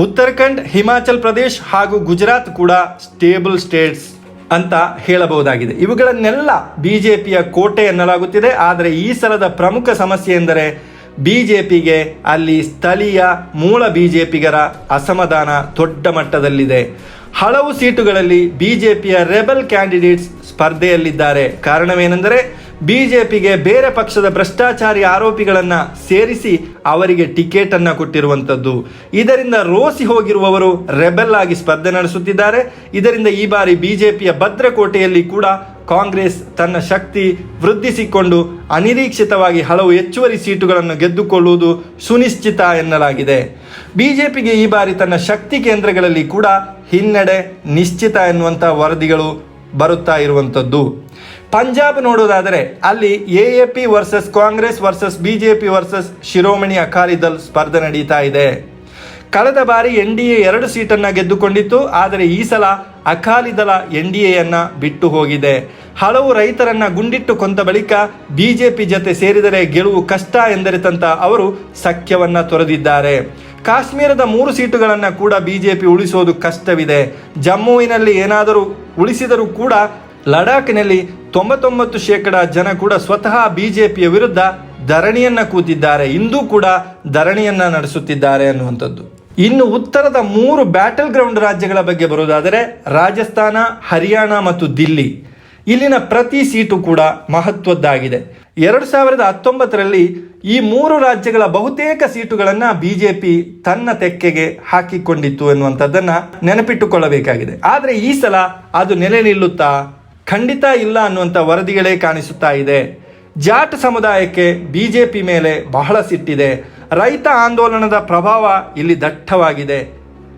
ಉತ್ತರಾಖಂಡ್, ಹಿಮಾಚಲ್ ಪ್ರದೇಶ್ ಹಾಗೂ ಗುಜರಾತ್ ಕೂಡ ಸ್ಟೇಬಲ್ ಸ್ಟೇಟ್ಸ್ ಅಂತ ಹೇಳಬಹುದಾಗಿದೆ. ಇವುಗಳನ್ನೆಲ್ಲ ಬಿ ಜೆ ಪಿಯ ಕೋಟೆ ಎನ್ನಲಾಗುತ್ತಿದೆ. ಆದರೆ ಈ ಸಲದ ಪ್ರಮುಖ ಸಮಸ್ಯೆ ಎಂದರೆ ಬಿ ಜೆ ಪಿಗೆ ಅಲ್ಲಿ ಸ್ಥಳೀಯ ಮೂಲ ಪಿಗರ ಅಸಮಾಧಾನ ದೊಡ್ಡ ಮಟ್ಟದಲ್ಲಿದೆ. ಹಲವು ಸೀಟುಗಳಲ್ಲಿ ಬಿ ಜೆ ಪಿಯ ರೆಬಲ್ ಕ್ಯಾಂಡಿಡೇಟ್ಸ್ ಸ್ಪರ್ಧೆಯಲ್ಲಿದ್ದಾರೆ. ಕಾರಣವೇನೆಂದರೆ ಬಿಜೆಪಿಗೆ ಬೇರೆ ಪಕ್ಷದ ಭ್ರಷ್ಟಾಚಾರಿ ಆರೋಪಿಗಳನ್ನ ಸೇರಿಸಿ ಅವರಿಗೆ ಟಿಕೆಟ್ ಅನ್ನ ಕೊಟ್ಟಿರುವಂತದ್ದು. ಇದರಿಂದ ರೋಸಿ ಹೋಗಿರುವವರು ರೆಬೆಲ್ ಆಗಿ ಸ್ಪರ್ಧೆ ನಡೆಸುತ್ತಿದ್ದಾರೆ. ಇದರಿಂದ ಈ ಬಾರಿ ಬಿಜೆಪಿಯ ಭದ್ರಕೋಟೆಯಲ್ಲಿ ಕೂಡ ಕಾಂಗ್ರೆಸ್ ತನ್ನ ಶಕ್ತಿ ವೃದ್ಧಿಸಿಕೊಂಡು ಅನಿರೀಕ್ಷಿತವಾಗಿ ಹಲವು ಹೆಚ್ಚುವರಿ ಸೀಟುಗಳನ್ನು ಗೆದ್ದುಕೊಳ್ಳುವುದು ಸುನಿಶ್ಚಿತ ಎನ್ನಲಾಗಿದೆ. ಬಿಜೆಪಿಗೆ ಈ ಬಾರಿ ತನ್ನ ಶಕ್ತಿ ಕೇಂದ್ರಗಳಲ್ಲಿ ಕೂಡ ಹಿನ್ನಡೆ ನಿಶ್ಚಿತ ಎನ್ನುವಂಥ ವರದಿಗಳು ಬರುತ್ತಾ ಇರುವಂಥದ್ದು ಪಂಜಾಬ್ ನೋಡೋದಾದರೆ ಅಲ್ಲಿ A A P versus Congress versus BJP versus Shiromani Akali Dal ಸ್ಪರ್ಧೆ ನಡೀತಾ ಇದೆ. ಕಳೆದ ಬಾರಿ ಎನ್ ಡಿ ಎ ಎರಡು ಸೀಟನ್ನು ಗೆದ್ದುಕೊಂಡಿತ್ತು, ಆದರೆ ಈ ಸಲ ಅಕಾಲಿದಳ ಎನ್ ಡಿ ಎಯನ್ನ ಬಿಟ್ಟು ಹೋಗಿದೆ. ಹಲವು ರೈತರನ್ನ ಗುಂಡಿಟ್ಟು ಕೊಂತ ಬಳಿಕ ಬಿಜೆಪಿ ಜತೆ ಸೇರಿದರೆ ಗೆಲುವು ಕಷ್ಟ ಎಂದರಿತಂತ ಅವರು ಸಖ್ಯವನ್ನ ತೊರೆದಿದ್ದಾರೆ. ಕಾಶ್ಮೀರದ ಮೂರು ಸೀಟುಗಳನ್ನು ಕೂಡ ಬಿಜೆಪಿ ಉಳಿಸೋದು ಕಷ್ಟವಿದೆ. ಜಮ್ಮುವಿನಲ್ಲಿ ಏನಾದರೂ ಉಳಿಸಿದರೂ ಕೂಡ ಲಡಾಖ್ನಲ್ಲಿ ತೊಂಬತ್ತೊಂಬತ್ತು ಶೇಕಡ ಜನ ಕೂಡ ಸ್ವತಃ ಬಿಜೆಪಿಯ ವಿರುದ್ಧ ಧರಣಿಯನ್ನ ಕೂತಿದ್ದಾರೆ. ಇಂದೂ ಕೂಡ ಧರಣಿಯನ್ನ ನಡೆಸುತ್ತಿದ್ದಾರೆ ಅನ್ನುವಂಥದ್ದು. ಇನ್ನು ಉತ್ತರದ ಮೂರು ಬ್ಯಾಟಲ್ ಗ್ರೌಂಡ್ ರಾಜ್ಯಗಳ ಬಗ್ಗೆ ಬರುವುದಾದರೆ ರಾಜಸ್ಥಾನ, ಹರಿಯಾಣ ಮತ್ತು ದಿಲ್ಲಿ. ಇಲ್ಲಿನ ಪ್ರತಿ ಸೀಟು ಕೂಡ ಮಹತ್ವದ್ದಾಗಿದೆ. ಎರಡು ಸಾವಿರದ ಹತ್ತೊಂಬತ್ತರಲ್ಲಿ ಈ ಮೂರು ರಾಜ್ಯಗಳ ಬಹುತೇಕ ಸೀಟುಗಳನ್ನು ಬಿಜೆಪಿ ತನ್ನ ತೆಕ್ಕೆಗೆ ಹಾಕಿಕೊಂಡಿತ್ತು ಎನ್ನುವಂಥದ್ದನ್ನ ನೆನಪಿಟ್ಟುಕೊಳ್ಳಬೇಕಾಗಿದೆ. ಆದರೆ ಈ ಸಲ ಅದು ನೆಲೆ ನಿಲ್ಲುತ್ತಾ ಖಂಡಿತ ಇಲ್ಲ ಅನ್ನುವಂಥ ವರದಿಗಳೇ ಕಾಣಿಸುತ್ತಾ ಇದೆ. ಜಾಟ್ ಸಮುದಾಯಕ್ಕೆ ಬಿಜೆಪಿ ಮೇಲೆ ಬಹಳ ಸಿಟ್ಟಿದೆ ರೈತ ಆಂದೋಲನದ ಪ್ರಭಾವ ಇಲ್ಲಿ ದಟ್ಟವಾಗಿದೆ.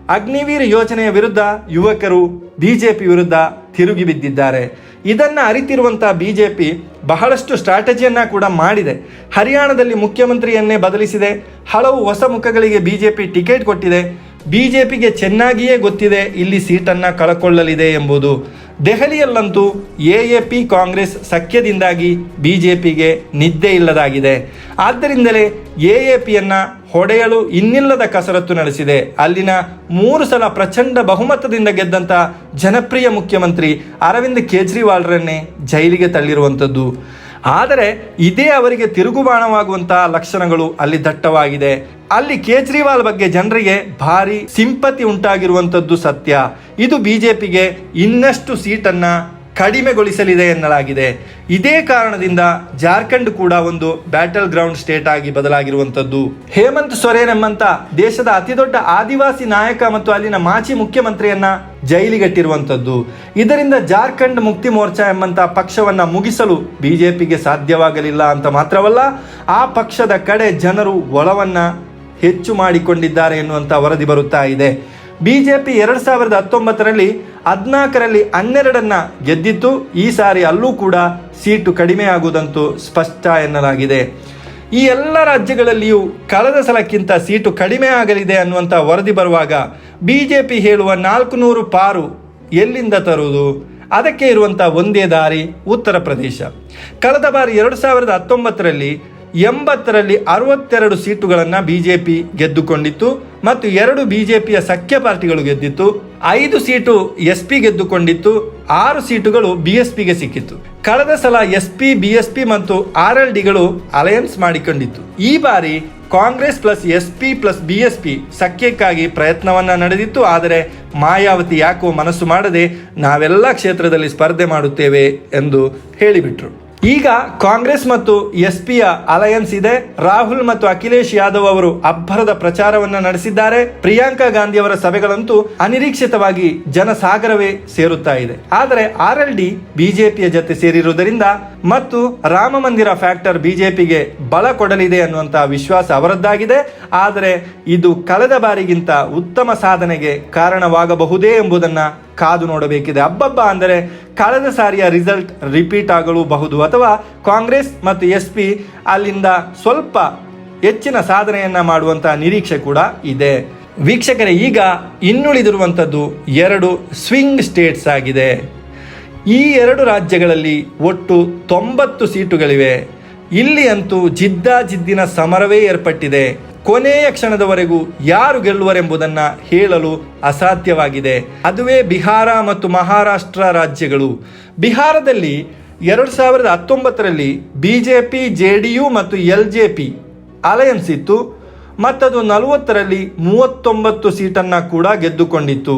ಅಗ್ನಿವೀರ್ ಯೋಜನೆಯ ವಿರುದ್ಧ ಯುವಕರು ಬಿಜೆಪಿ ವಿರುದ್ಧ ತಿರುಗಿ ಬಿದ್ದಿದ್ದಾರೆ. ಇದನ್ನ ಅರಿತಿರುವಂತಹ ಬಿಜೆಪಿ ಬಹಳಷ್ಟು ಸ್ಟ್ರಾಟಜಿಯನ್ನ ಕೂಡ ಮಾಡಿದೆ. ಹರಿಯಾಣದಲ್ಲಿ ಮುಖ್ಯಮಂತ್ರಿಯನ್ನೇ ಬದಲಿಸಿದೆ. ಹಲವು ಹೊಸ ಮುಖಗಳಿಗೆ ಬಿಜೆಪಿ ಟಿಕೆಟ್ ಕೊಟ್ಟಿದೆ. ಬಿಜೆಪಿಗೆ ಚೆನ್ನಾಗಿಯೇ ಗೊತ್ತಿದೆ ಇಲ್ಲಿ ಸೀಟನ್ನ ಕಳಕೊಳ್ಳಲಿದೆ ಎಂಬುದು. ದೆಹಲಿಯಲ್ಲಂತೂ ಎ ಎ ಪಿ ಕಾಂಗ್ರೆಸ್ ಸಖ್ಯದಿಂದಾಗಿ ಬಿಜೆಪಿಗೆ ನಿದ್ದೆ ಇಲ್ಲದಾಗಿದೆ. ಆದ್ದರಿಂದಲೇ ಎ ಎ ಪಿಯನ್ನು ಹೊಡೆಯಲು ಇನ್ನಿಲ್ಲದ ಕಸರತ್ತು ನಡೆಸಿದೆ. ಅಲ್ಲಿನ ಮೂರು ಸಲ ಪ್ರಚಂಡ ಬಹುಮತದಿಂದ ಗೆದ್ದಂತ ಜನಪ್ರಿಯ ಮುಖ್ಯಮಂತ್ರಿ ಅರವಿಂದ್ ಕೇಜ್ರಿವಾಲ್ರನ್ನೇ ಜೈಲಿಗೆ ತಳ್ಳಿರುವಂಥದ್ದು ಆದರೆ ಇದೇ ಅವರಿಗೆ ತಿರುಗುಬಾಣವಾಗುವಂತಹ ಲಕ್ಷಣಗಳು ಅಲ್ಲಿ ದಟ್ಟವಾಗಿದೆ. ಅಲ್ಲಿ ಕೇಜ್ರಿವಾಲ್ ಬಗ್ಗೆ ಜನರಿಗೆ ಭಾರಿ ಸಿಂಪತಿ ಉಂಟಾಗಿರುವಂಥದ್ದು ಸತ್ಯ. ಇದು ಬಿಜೆಪಿಗೆ ಇನ್ನಷ್ಟು ಸೀಟನ್ನ ಕಡಿಮೆಗೊಳಿಸಲಿದೆ ಎನ್ನಲಾಗಿದೆ. ಇದೇ ಕಾರಣದಿಂದ ಜಾರ್ಖಂಡ್ ಕೂಡ ಒಂದು ಬ್ಯಾಟಲ್ ಗ್ರೌಂಡ್ ಸ್ಟೇಟ್ ಆಗಿ ಬದಲಾಗಿರುವಂಥದ್ದು. ಹೇಮಂತ್ ಸೊರೇನ್ ಎಂಬಂತ ದೇಶದ ಅತಿದೊಡ್ಡ ಆದಿವಾಸಿ ನಾಯಕ ಮತ್ತು ಅಲ್ಲಿನ ಮಾಜಿ ಮುಖ್ಯಮಂತ್ರಿಯನ್ನ ಜೈಲಿಗಟ್ಟಿರುವಂಥದ್ದು. ಇದರಿಂದ ಜಾರ್ಖಂಡ್ ಮುಕ್ತಿ ಮೋರ್ಚಾ ಎಂಬಂತ ಪಕ್ಷವನ್ನ ಮುಗಿಸಲು ಬಿಜೆಪಿಗೆ ಸಾಧ್ಯವಾಗಲಿಲ್ಲ ಅಂತ ಮಾತ್ರವಲ್ಲ, ಆ ಪಕ್ಷದ ಕಡೆ ಜನರು ಒಲವನ್ನ ಹೆಚ್ಚು ಮಾಡಿಕೊಂಡಿದ್ದಾರೆ ಎನ್ನುವಂಥ ವರದಿ ಬರುತ್ತಾ ಇದೆ. ಬಿಜೆಪಿ ಎರಡು ಸಾವಿರದ ಹತ್ತೊಂಬತ್ತರಲ್ಲಿ ಹದಿನಾಲ್ಕರಲ್ಲಿ ಹನ್ನೆರಡನ್ನ ಗೆದ್ದಿತ್ತು. ಈ ಸಾರಿ ಅಲ್ಲೂ ಕೂಡ ಸೀಟು ಕಡಿಮೆಯಾಗುವುದಂತೂ ಸ್ಪಷ್ಟ ಎನ್ನಲಾಗಿದೆ. ಈ ಎಲ್ಲ ರಾಜ್ಯಗಳಲ್ಲಿಯೂ ಕಳೆದ ಸಲಕ್ಕಿಂತ ಸೀಟು ಕಡಿಮೆ ಆಗಲಿದೆ ಅನ್ನುವಂಥ ವರದಿ ಬರುವಾಗ ಬಿ ಜೆ ಪಿ ಹೇಳುವ ನಾಲ್ಕು ನೂರು ಪಾರು ಎಲ್ಲಿಂದ ತರುವುದು? ಅದಕ್ಕೆ ಇರುವಂಥ ಒಂದೇ ದಾರಿ ಉತ್ತರ ಪ್ರದೇಶ. ಕಳೆದ ಬಾರಿ ಎರಡು ಸಾವಿರದ ಹತ್ತೊಂಬತ್ತರಲ್ಲಿ ಎಂಬತ್ತರಲ್ಲಿ ಅರವತ್ತೆರಡು ಸೀಟುಗಳನ್ನು ಬಿ ಜೆ ಪಿ ಗೆದ್ದುಕೊಂಡಿತ್ತು. ಮತ್ತು ಎರಡು ಬಿಜೆಪಿಯ ಸಖ್ಯ ಪಾರ್ಟಿಗಳು ಗೆದ್ದಿತ್ತು. ಐದು ಸೀಟು ಎಸ್ ಪಿ ಗೆದ್ದುಕೊಂಡಿತ್ತು. ಆರು ಸೀಟುಗಳು ಬಿ ಎಸ್ ಪಿಗೆ ಸಿಕ್ಕಿತ್ತು. ಕಳೆದ ಸಲ S P B S P ಮತ್ತು ಆರ್ ಎಲ್ ಡಿಗಳು ಅಲಯನ್ಸ್ ಮಾಡಿಕೊಂಡಿತ್ತು. ಈ ಬಾರಿ Congress plus S P plus B S P ಸಖ್ಯಕ್ಕಾಗಿ ಪ್ರಯತ್ನವನ್ನ ನಡೆದಿತ್ತು. ಆದರೆ ಮಾಯಾವತಿ ಯಾಕೋ ಮನಸ್ಸು ಮಾಡದೆ ನಾವೆಲ್ಲ ಕ್ಷೇತ್ರದಲ್ಲಿ ಸ್ಪರ್ಧೆ ಮಾಡುತ್ತೇವೆ ಎಂದು ಹೇಳಿಬಿಟ್ರು. ಈಗ ಕಾಂಗ್ರೆಸ್ ಮತ್ತು ಎಸ್ ಪಿಯ ಅಲಯನ್ಸ್ ಇದೆ. ರಾಹುಲ್ ಮತ್ತು ಅಖಿಲೇಶ್ ಯಾದವ್ ಅವರು ಅಬ್ಬರದ ಪ್ರಚಾರವನ್ನು ನಡೆಸಿದ್ದಾರೆ. ಪ್ರಿಯಾಂಕಾ ಗಾಂಧಿ ಅವರ ಸಭೆಗಳಂತೂ ಅನಿರೀಕ್ಷಿತವಾಗಿ ಜನಸಾಗರವೇ ಸೇರುತ್ತಾ ಇದೆ. ಆದರೆ ಆರ್ ಎಲ್ ಡಿ, ಬಿಜೆಪಿಯ ಜೊತೆ ಸೇರಿರುವುದರಿಂದ ಮತ್ತು ರಾಮ ಮಂದಿರ ಫ್ಯಾಕ್ಟರ್ ಬಿಜೆಪಿಗೆ ಬಲ ಕೊಡಲಿದೆ ಅನ್ನುವಂತಹ ವಿಶ್ವಾಸ ಅವರದ್ದಾಗಿದೆ. ಆದರೆ ಇದು ಕಳೆದ ಬಾರಿಗಿಂತ ಉತ್ತಮ ಸಾಧನೆಗೆ ಕಾರಣವಾಗಬಹುದೇ ಎಂಬುದನ್ನ ಕಾದು ನೋಡಬೇಕಿದೆ. ಹಬ್ಬಬ್ಬ ಅಂದರೆ ಕಳೆದ ಸಾರಿಯ ರಿಸಲ್ಟ್ ರಿಪೀಟ್ ಆಗಲೂಬಹುದು ಅಥವಾ ಕಾಂಗ್ರೆಸ್ ಮತ್ತು ಎಸ್ ಪಿ ಅಲ್ಲಿಂದ ಸ್ವಲ್ಪ ಹೆಚ್ಚಿನ ಸಾಧನೆಯನ್ನ ಮಾಡುವಂತಹ ನಿರೀಕ್ಷೆ ಕೂಡ ಇದೆ. ವೀಕ್ಷಕರೇ, ಈಗ ಇನ್ನುಳಿದಿರುವಂಥದ್ದು ಎರಡು ಸ್ವಿಂಗ್ ಸ್ಟೇಟ್ಸ್ ಆಗಿದೆ. ಈ ಎರಡು ರಾಜ್ಯಗಳಲ್ಲಿ ಒಟ್ಟು ತೊಂಬತ್ತು ಸೀಟುಗಳಿವೆ. ಇಲ್ಲಿ ಅಂತೂ ಜಿದ್ದಾಜಿದ್ದಿನ ಸಮರವೇ ಏರ್ಪಟ್ಟಿದೆ. ಕೊನೆಯ ಕ್ಷಣದವರೆಗೂ ಯಾರು ಗೆಲ್ಲುವರೆಂಬುದನ್ನು ಹೇಳಲು ಅಸಾಧ್ಯವಾಗಿದೆ. ಅದುವೇ ಬಿಹಾರ ಮತ್ತು ಮಹಾರಾಷ್ಟ್ರ ರಾಜ್ಯಗಳು. ಬಿಹಾರದಲ್ಲಿ ಎರಡು ಸಾವಿರದ ಹತ್ತೊಂಬತ್ತರಲ್ಲಿ ಬಿ ಜೆ ಡಿ ಯು ಮತ್ತು ಎಲ್ ಜೆ ಪಿ ಅಲಯನ್ಸ್ ಇತ್ತು. ಮತ್ತದು ನಲವತ್ತರಲ್ಲಿ ಮೂವತ್ತೊಂಬತ್ತು ಸೀಟನ್ನು ಕೂಡ ಗೆದ್ದುಕೊಂಡಿತ್ತು.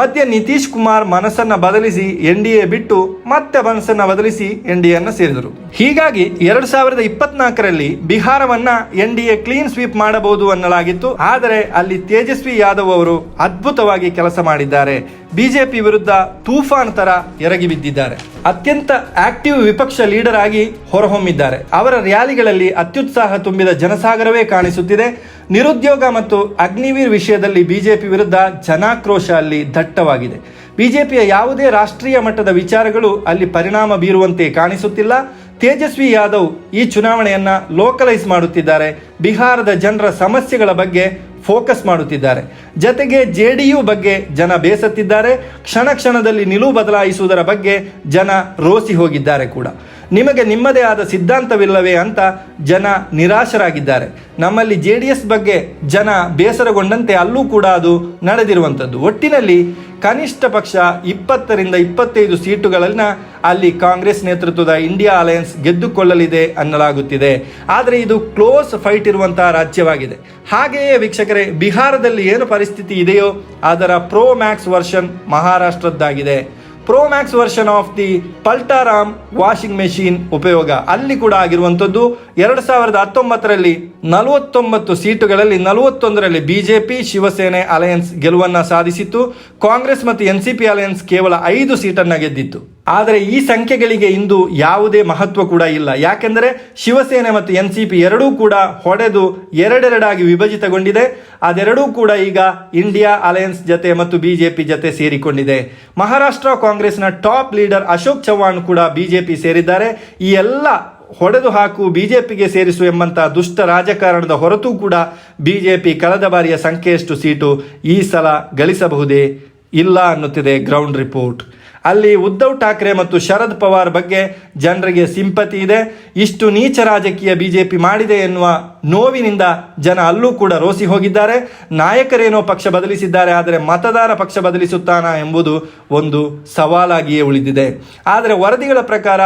ಮಧ್ಯೆ ನಿತೀಶ್ ಕುಮಾರ್ ಮನಸ್ಸನ್ನು ಬದಲಿಸಿ ಎನ್ ಡಿ ಎ ಬಿಟ್ಟು ಮತ್ತೆ ಮನಸ್ಸನ್ನು ಬದಲಿಸಿ ಎನ್ ಡಿ ಎನ್ನು ಸೇರಿದರು. ಹೀಗಾಗಿ ಎರಡು ಸಾವಿರದ ಇಪ್ಪತ್ನಾಲ್ಕರಲ್ಲಿ ಬಿಹಾರವನ್ನ N D A clean sweep ಮಾಡಬಹುದು ಅನ್ನಲಾಗಿತ್ತು. ಆದರೆ ಅಲ್ಲಿ ತೇಜಸ್ವಿ ಯಾದವ್ ಅವರು ಅದ್ಭುತವಾಗಿ ಕೆಲಸ ಮಾಡಿದ್ದಾರೆ. ಬಿಜೆಪಿ ವಿರುದ್ಧ ತೂಫಾನ್ ತರ ಎರಗಿ ಬಿದ್ದಿದ್ದಾರೆ. ಅತ್ಯಂತ ಆಕ್ಟಿವ್ ವಿಪಕ್ಷ ಲೀಡರ್ ಆಗಿ ಹೊರಹೊಮ್ಮಿದ್ದಾರೆ. ಅವರ ರ್ಯಾಲಿಗಳಲ್ಲಿ ಅತ್ಯುತ್ಸಾಹ ತುಂಬಿದ ಜನಸಾಗರವೇ ಕಾಣಿಸುತ್ತಿದೆ. ನಿರುದ್ಯೋಗ ಮತ್ತು ಅಗ್ನಿವೀರ್ ವಿಷಯದಲ್ಲಿ ಬಿಜೆಪಿ ವಿರುದ್ಧ ಜನಾಕ್ರೋಶ ಅಲ್ಲಿ ದಟ್ಟವಾಗಿದೆ. ಬಿಜೆಪಿಯ ಯಾವುದೇ ರಾಷ್ಟ್ರೀಯ ಮಟ್ಟದ ವಿಚಾರಗಳು ಅಲ್ಲಿ ಪರಿಣಾಮ ಬೀರುವಂತೆ ಕಾಣಿಸುತ್ತಿಲ್ಲ. ತೇಜಸ್ವಿ ಯಾದವ್ ಈ ಚುನಾವಣೆಯನ್ನ ಲೋಕಲೈಸ್ ಮಾಡುತ್ತಿದ್ದಾರೆ. ಬಿಹಾರದ ಜನರ ಸಮಸ್ಯೆಗಳ ಬಗ್ಗೆ ಫೋಕಸ್ ಮಾಡುತ್ತಿದ್ದಾರೆ. ಜತೆಗೆ ಜೆ ಡಿ ಯು ಬಗ್ಗೆ ಜನ ಬೇಸತ್ತಿದ್ದಾರೆ. ಕ್ಷಣ ಕ್ಷಣದಲ್ಲಿ ನಿಲುವು ಬದಲಾಯಿಸುವುದರ ಬಗ್ಗೆ ಜನ ರೋಸಿ ಹೋಗಿದ್ದಾರೆ ಕೂಡ. ನಿಮಗೆ ನಿಮ್ಮದೇ ಆದ ಸಿದ್ಧಾಂತವಿಲ್ಲವೇ ಅಂತ ಜನ ನಿರಾಶರಾಗಿದ್ದಾರೆ. ನಮ್ಮಲ್ಲಿ ಜೆ ಬಗ್ಗೆ ಜನ ಬೇಸರಗೊಂಡಂತೆ ಅಲ್ಲೂ ಕೂಡ ಅದು ನಡೆದಿರುವಂಥದ್ದು. ಒಟ್ಟಿನಲ್ಲಿ ಕನಿಷ್ಠ ಪಕ್ಷ ಇಪ್ಪತ್ತರಿಂದ ಇಪ್ಪತ್ತೈದು ಸೀಟುಗಳನ್ನ ಅಲ್ಲಿ ಕಾಂಗ್ರೆಸ್ ನೇತೃತ್ವದ ಇಂಡಿಯಾ ಅಲಯನ್ಸ್ ಗೆದ್ದುಕೊಳ್ಳಲಿದೆ ಅನ್ನಲಾಗುತ್ತಿದೆ. ಆದರೆ ಇದು ಕ್ಲೋಸ್ ಫೈಟ್ ಇರುವಂತಹ ರಾಜ್ಯವಾಗಿದೆ. ಹಾಗೆಯೇ ವೀಕ್ಷಕರೇ, ಬಿಹಾರದಲ್ಲಿ ಏನು ಪರಿಸ್ಥಿತಿ ಇದೆಯೋ, ಅದರ pro max version ಮಹಾರಾಷ್ಟ್ರದ್ದಾಗಿದೆ. Pro max version of the ಪಲ್ಟಾರಾಮ್ washing machine ಉಪಯೋಗ. ಅಲ್ಲಿ ಕೂಡ ಆಗಿರುವಂಥದ್ದು ಎರಡು ಸಾವಿರದ ಹತ್ತೊಂಬತ್ತರಲ್ಲಿ ನಲವತ್ತೊಂಬತ್ತು ಸೀಟುಗಳಲ್ಲಿ ನಲವತ್ತೊಂದರಲ್ಲಿ ಬಿಜೆಪಿ ಶಿವಸೇನೆ ಅಲಯನ್ಸ್ ಗೆಲುವನ್ನು ಸಾಧಿಸಿತ್ತು. ಕಾಂಗ್ರೆಸ್ ಮತ್ತು ಎನ್ ಸಿ ಪಿ ಅಲಯನ್ಸ್ ಕೇವಲ ಐದು ಸೀಟನ್ನ ಗೆದ್ದಿತ್ತು. ಆದರೆ ಈ ಸಂಖ್ಯೆಗಳಿಗೆ ಇಂದು ಯಾವುದೇ ಮಹತ್ವ ಕೂಡ ಇಲ್ಲ. ಯಾಕೆಂದರೆ ಶಿವಸೇನೆ ಮತ್ತು ಎನ್ ಸಿ ಪಿ ಎರಡೂ ಕೂಡ ಹೊಡೆದು ಎರಡೆರಡಾಗಿ ವಿಭಜಿತಗೊಂಡಿದೆ. ಅದೆರಡೂ ಕೂಡ ಈಗ ಇಂಡಿಯಾ ಅಲಯನ್ಸ್ ಜತೆ ಮತ್ತು ಬಿಜೆಪಿ ಜತೆ ಸೇರಿಕೊಂಡಿದೆ. ಮಹಾರಾಷ್ಟ್ರ ಕಾಂಗ್ರೆಸ್ನ ಟಾಪ್ ಲೀಡರ್ ಅಶೋಕ್ ಚವ್ಹಾಣ್ ಕೂಡ ಬಿಜೆಪಿ ಸೇರಿದ್ದಾರೆ. ಈ ಎಲ್ಲ ಹೊಡೆದು ಹಾಕು ಬಿಜೆಪಿಗೆ ಸೇರಿಸು ಎಂಬಂತಹ ದುಷ್ಟ ರಾಜಕಾರಣದ ಹೊರತೂ ಕೂಡ ಬಿಜೆಪಿ ಕಳೆದ ಬಾರಿಯ ಸಂಖ್ಯೆಯಷ್ಟು ಸೀಟು ಈ ಸಲ ಗಳಿಸಬಹುದೇ ಇಲ್ಲ ಅನ್ನುತ್ತಿದೆ ಗ್ರೌಂಡ್ ರಿಪೋರ್ಟ್. ಅಲ್ಲಿ ಉದ್ಧವ್ ಠಾಕ್ರೆ ಮತ್ತು ಶರದ್ ಪವಾರ್ ಬಗ್ಗೆ ಜನರಿಗೆ ಸಿಂಪತಿ ಇದೆ. ಇಷ್ಟು ನೀಚ ರಾಜಕೀಯ ಬಿಜೆಪಿ ಮಾಡಿದೆ ಎನ್ನುವ ನೋವಿನಿಂದ ಜನ ಅಲ್ಲೂ ಕೂಡ ರೋಸಿ ಹೋಗಿದ್ದಾರೆ. ನಾಯಕರೇನೋ ಪಕ್ಷ ಬದಲಿಸಿದ್ದಾರೆ, ಆದರೆ ಮತದಾರ ಪಕ್ಷ ಬದಲಿಸುತ್ತಾನಾ ಎಂಬುದು ಒಂದು ಸವಾಲಾಗಿಯೇ ಉಳಿದಿದೆ. ಆದರೆ ವರದಿಗಳ ಪ್ರಕಾರ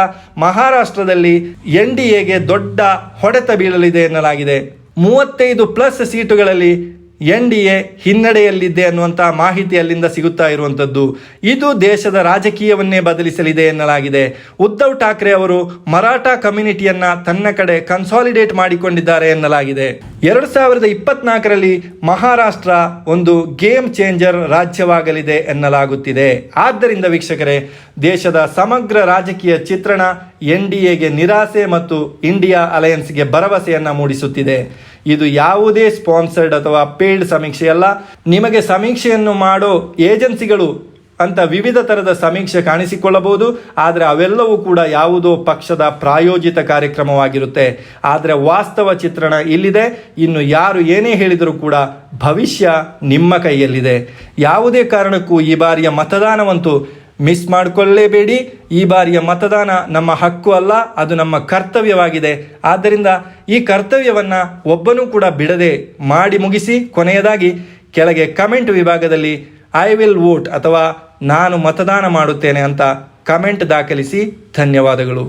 ಮಹಾರಾಷ್ಟ್ರದಲ್ಲಿ ಎನ್ ಡಿ ಎಗೆ ದೊಡ್ಡ ಹೊಡೆತ ಬೀಳಲಿದೆ ಎನ್ನಲಾಗಿದೆ. ಮೂವತ್ತೈದು ಪ್ಲಸ್ ಸೀಟುಗಳಲ್ಲಿ ಎನ್ ಡಿ ಎ ಹಿನ್ನಡೆಯಲ್ಲಿದೆ ಅನ್ನುವಂಥ ಮಾಹಿತಿ ಅಲ್ಲಿಂದ ಸಿಗುತ್ತಾ ಇರುವಂಥದ್ದು. ಇದು ದೇಶದ ರಾಜಕೀಯವನ್ನೇ ಬದಲಿಸಲಿದೆ ಎನ್ನಲಾಗಿದೆ. ಉದ್ಧವ್ ಠಾಕ್ರೆ ಅವರು ಮರಾಠ ಕಮ್ಯುನಿಟಿಯನ್ನ ತನ್ನ ಕಡೆ ಕನ್ಸಾಲಿಡೇಟ್ ಮಾಡಿಕೊಂಡಿದ್ದಾರೆ ಎನ್ನಲಾಗಿದೆ. ಎರಡು ಸಾವಿರದ ಇಪ್ಪತ್ನಾಲ್ಕರಲ್ಲಿ ಮಹಾರಾಷ್ಟ್ರ ಒಂದು ಗೇಮ್ ಚೇಂಜರ್ ರಾಜ್ಯವಾಗಲಿದೆ ಎನ್ನಲಾಗುತ್ತಿದೆ. ಆದ್ದರಿಂದ ವೀಕ್ಷಕರೇ, ದೇಶದ ಸಮಗ್ರ ರಾಜಕೀಯ ಚಿತ್ರಣ ಎನ್ ಡಿ ಎಗೆ ನಿರಾಸೆ ಮತ್ತು ಇಂಡಿಯಾ ಅಲಯನ್ಸ್ಗೆ ಭರವಸೆಯನ್ನು ಮೂಡಿಸುತ್ತಿದೆ. ಇದು ಯಾವುದೇ ಸ್ಪಾನ್ಸರ್ಡ್ ಅಥವಾ ಪೇಯ್ಡ್ ಸಮೀಕ್ಷೆಯಲ್ಲ. ನಿಮಗೆ ಸಮೀಕ್ಷೆಯನ್ನು ಮಾಡೋ ಏಜೆನ್ಸಿಗಳು ಅಂತ ವಿವಿಧ ಥರದ ಸಮೀಕ್ಷೆ ಕಾಣಿಸಿಕೊಳ್ಳಬಹುದು. ಆದರೆ ಅವೆಲ್ಲವೂ ಕೂಡ ಯಾವುದೋ ಪಕ್ಷದ ಪ್ರಾಯೋಜಿತ ಕಾರ್ಯಕ್ರಮವಾಗಿರುತ್ತೆ. ಆದರೆ ವಾಸ್ತವ ಚಿತ್ರಣ ಇಲ್ಲಿದೆ. ಇನ್ನು ಯಾರು ಏನೇ ಹೇಳಿದರೂ ಕೂಡ ಭವಿಷ್ಯ ನಿಮ್ಮ ಕೈಯಲ್ಲಿದೆ. ಯಾವುದೇ ಕಾರಣಕ್ಕೂ ಈ ಬಾರಿಯ ಮತದಾನವಂತೂ ಮಿಸ್ ಮಾಡಿಕೊಳ್ಳಲೇಬೇಡಿ ಈ ಬಾರಿಯ ಮತದಾನ ನಮ್ಮ ಹಕ್ಕು ಅಲ್ಲ, ಅದು ನಮ್ಮ ಕರ್ತವ್ಯವಾಗಿದೆ. ಆದ್ದರಿಂದ ಈ ಕರ್ತವ್ಯವನ್ನು ಒಬ್ಬನೂ ಕೂಡ ಬಿಡದೆ ಮಾಡಿ ಮುಗಿಸಿ, ಕೊನೆಯದಾಗಿ ಕೆಳಗೆ ಕಮೆಂಟ್ ವಿಭಾಗದಲ್ಲಿ ಐ ವಿಲ್ ವೋಟ್ ಅಥವಾ ನಾನು ಮತದಾನ ಮಾಡುತ್ತೇನೆ ಅಂತ ಕಮೆಂಟ್ ದಾಖಲಿಸಿ ಧನ್ಯವಾದಗಳು.